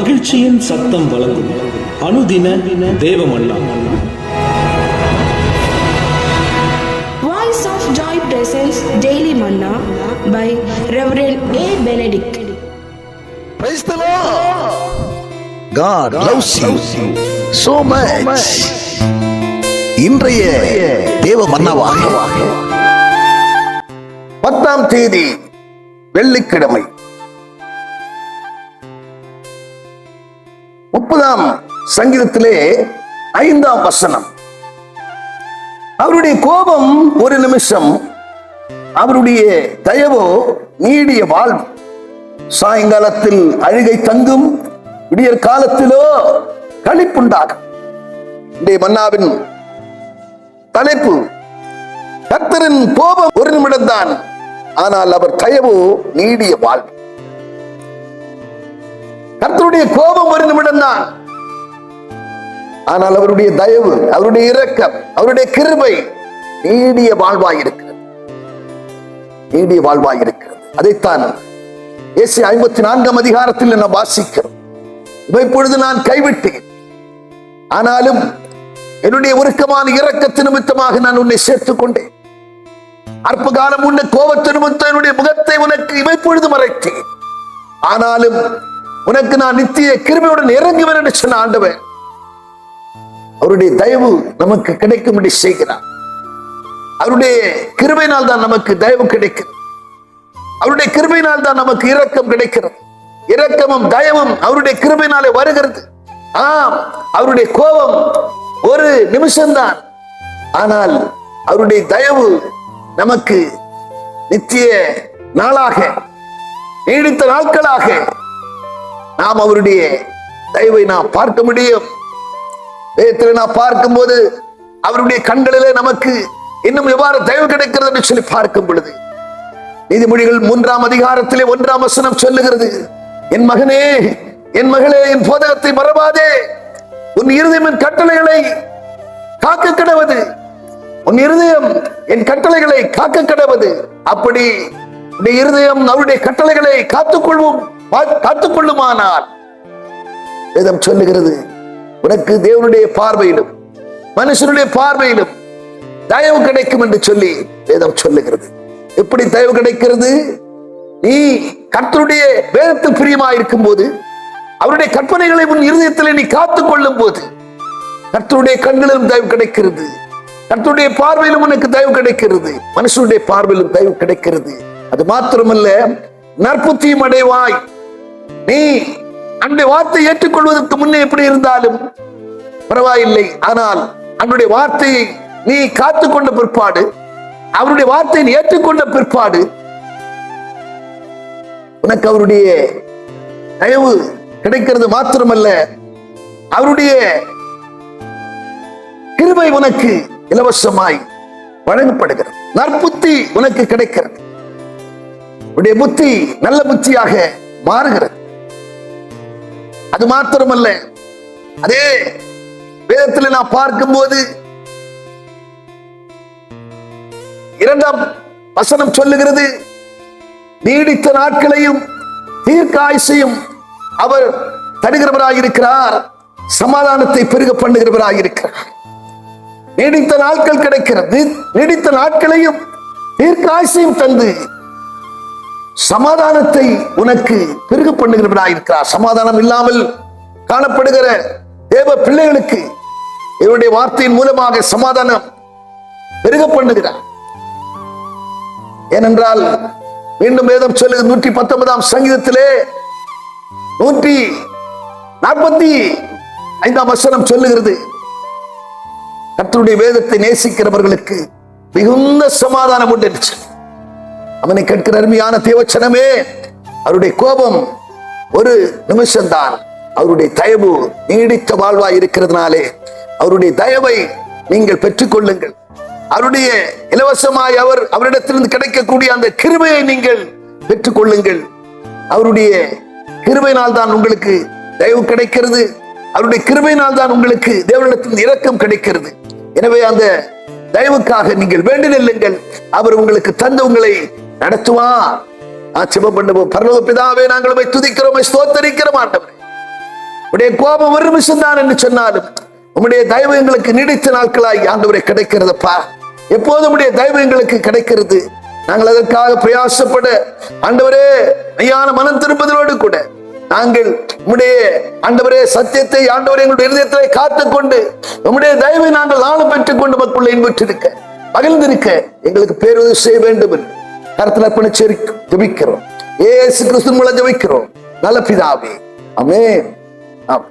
மகிழ்ச்சியின் சத்தம் வழங்கும் அனுதின தேவமல்லா presents Daily Manna by Reverend A. Benedict. Praise the Lord. God loves you so much. இன்றைய தேவ மன்னவாக பத்தாம் தேதி வெள்ளிக்கிழமை முப்பதாம் சங்கீதத்திலே ஐந்தாம் வசனம். அவருடைய கோபம் ஒரு நிமிஷம் அவருடைய தயவோ நீடிய வாழ்வு. சாயங்காலத்தில் அழுகை தங்கும் விடியற் காலத்திலோ கழிப்புண்டாகும் இன்றைய மன்னாவின் தலைப்பு கர்த்தரின் கோபம் ஒரு நிமிடம்தான் ஆனால் அவர் தயவோ நீடிய வாழ்வு. கர்த்தருடைய கோபம் ஒரு நிமிடம் தான் ஆனால் அவருடைய தயவு அவருடைய இரக்கம் அவருடைய கிருபை நீடிய வாழ்வாயிருக்கிறது. நீடிய வாழ்வாயிருக்கிறது. அதைத்தான் ஏசி ஐம்பத்தி நான்காம் அதிகாரத்தில் நான் வாசிக்கிறோம். இப்பொழுது நான் கைவிட்டேன். ஆனாலும் என்னுடைய உருக்கமான இரக்கத்து நிமித்தமாக நான் உன்னை சேர்த்துக் கொண்டேன் அற்ப காலம் உன்னை கோபத்து நிமித்தம் என்னுடைய முகத்தை உனக்கு இமைப்பொழுது மறைத்தேன். ஆனாலும் உனக்கு நான் நித்திய கிருமையுடன் இறங்குவேன் என்று சொன்ன ஆண்டவன் அவருடைய தயவு நமக்கு கிடைக்கும்படி செய்கிறார். அவருடைய கிருமையினால் தான் நமக்கு தயவு கிடைக்கிறது. அவருடைய கிருமையினால் தான் நமக்கு இரக்கம் கிடைக்கிறது. இரக்கமும் தயவும் அவருடைய கிருமையினாலே வருகிறது. ஆம் அவருடைய கோபம் ஒரு நிமிஷம்தான். ஆனால் அவருடைய தயவு நமக்கு நித்திய நாளாக நீடித்த நாட்களாக நாம் அவருடைய தயவை நாம் பார்க்க முடியும். வேதத்தில் நாம் பார்க்கும்போது அவருடைய கண்களிலே நமக்கு இன்னும் எவ்வாறு தயவு கிடைக்கிறது என்று சொல்லி பார்க்கும் பொழுது நீதிமொழிகள் மூன்றாம் அதிகாரத்திலே ஒன்றாம் வசனம் சொல்லுகிறது என் மகனே என் மகளே என் போதகத்தை மறவாதே. உன் இருதயம் என் கட்டளைகளை காக்க கிடவது. உன் இருதயம் என் கட்டளைகளை காக்க கிடவது. அப்படி இருதயம் அவருடைய கட்டளைகளை காத்துக்கொள்வோம். காத்துக்கொள்ளுமானால். வேதம் சொல்லுகிறது உனக்கு தேவனுடைய பார்வையிலும் மனுஷனுடைய பார்வையிலும் தயவு கிடைக்கும் என்று சொல்லி வேதம் சொல்லுகிறது. எப்படி தயவு கிடைக்கிறது? நீ கர்த்தருடைய வேதத்தில் பிரியமா இருக்கும் போது அவருடைய கற்பனைகளை உன் இருதயத்தில் நீ காத்துக் கொள்ளும் போது கர்த்தருடைய கண்களிலும் தயவு கிடைக்கிறது. கர்த்தருடைய பார்வையிலும் உனக்கு தயவு கிடைக்கிறது. மனுஷனுடைய பார்வையிலும் தயவு கிடைக்கிறது. அது மாத்திரமல்ல நற்புத்தியும் அடைவாய். நீ அன்றைய வார்த்தை ஏற்றுக்கொள்வதற்கு முன்னே எப்படி இருந்தாலும் பரவாயில்லை. ஆனால் அன்றைய வார்த்தையை நீ காத்துக்கொண்ட பிற்பாடு அவருடைய வார்த்தையை ஏற்றுக்கொண்ட பிற்பாடு உனக்கு அவருடைய தயவு கிடைக்கிறது மாத்திரமல்ல. அவருடைய கிருபை உனக்கு இலவசமாய் வழங்கப்படுகிறது. நற்புத்தி உனக்கு கிடைக்கிறது. உடைய புத்தி நல்ல புத்தியாக மாறுகிறது. அது மாத்திரமல்ல. அதே வேதத்தில் நான் பார்க்கும்போது இரண்டாம் வசனம் சொல்லுகிறது நீடித்த நாட்களையும் தீர்க்காயுசையும் அவர் தருகிறவராயிருக்கிறார் சமாதானத்தை பெருக பண்ணுகிறவராயிருக்கிறார். நீடித்த நாட்கள் கிடைக்கிறது நீடித்த நாட்களையும் தீர்க்காயுசையும் தந்து சமாதானத்தை உனக்கு பெருக பண்ணுகிறவராயிருக்கிறார் சமாதானம் இல்லாமல் காணப்படுகிற தேவ பிள்ளைகளுக்கு இவருடைய வார்த்தையின் மூலமாக சமாதானம் பெருக பண்ணுகிறார். ஏனென்றால் மீண்டும் வேதம் சொல்லுது நூற்றி பத்தொன்பதாம் சங்கீதத்திலே நூற்றி நாற்பத்தி ஐந்தாம் வசனம் சொல்லுகிறது. கர்த்தருடைய வேதத்தை நேசிக்கிறவர்களுக்கு மிகுந்த சமாதானம் உண்டு அவனை கேட்கிற அருமையான தேவச்சனமே அவருடைய கோபம் ஒரு நிமிஷம்தான் அவருடைய தயவு நீடித்த வாழ்வாய் இருக்கிறதுனாலே அவருடைய தயவை நீங்கள் பெற்றுக்கொள்ளுங்கள். அவருடைய இலவசமாய் அவர் அவரிடத்திலிருந்து கிடைக்கக்கூடிய அந்த கிருபையை நீங்கள் பெற்றுக்கொள்ளுங்கள். அவருடைய கிருபையினால் தான் உங்களுக்கு தயவு கிடைக்கிறது. அவருடைய கிருபையினால் தான் உங்களுக்கு தேவனிடத்திலிருந்து இரக்கம் கிடைக்கிறது. எனவே அந்த தயவுக்காக நீங்கள் வேண்டி நில்லுங்கள் அவர் உங்களுக்கு தந்த உங்களை நடத்துவார் ஆட்சேபம் பண்ணுவோம். பரலோக பிதாவே நாங்கள் உம்மை துதிக்கிறோம் உம்மை ஸ்தோத்தரிக்கிறோம் ஆண்டவரே. உடைய கோபம் ஒரு நிமிஷம் தான் என்று சொன்னாலும் உம்முடைய தயவு எங்களுக்கு நீடித்த நாட்களாய் ஆண்டவரை கிடைக்கிறதப்பா. எப்போதும் உடைய தயவு எங்களுக்கு கிடைக்கிறது. நாங்கள் அதற்காக பிரயாசப்பட ஆண்டவரே மெய்யான மனம் திரும்புதலோடு கூட நாங்கள் உம்முடைய ஆண்டவரே சத்தியத்தை ஆண்டவரே எங்களுடைய இருதயத்தை காத்துக்கொண்டு உம்முடைய தயவை நாங்கள் நாளும் பெற்றுக் கொண்டு மக்களுள்ள இன்பற்றிருக்க மகிழ்ந்திருக்க எங்களுக்கு பேருதவி செய்ய வேண்டும் என்று கருத்தில் அர்ப்பணிச்சு ஜபிக்கிறோம். ஏசு கிறிஸ்து மூலம் ஜபிக்கிறோம். நல்ல பிதாவே. அமே ஆம்.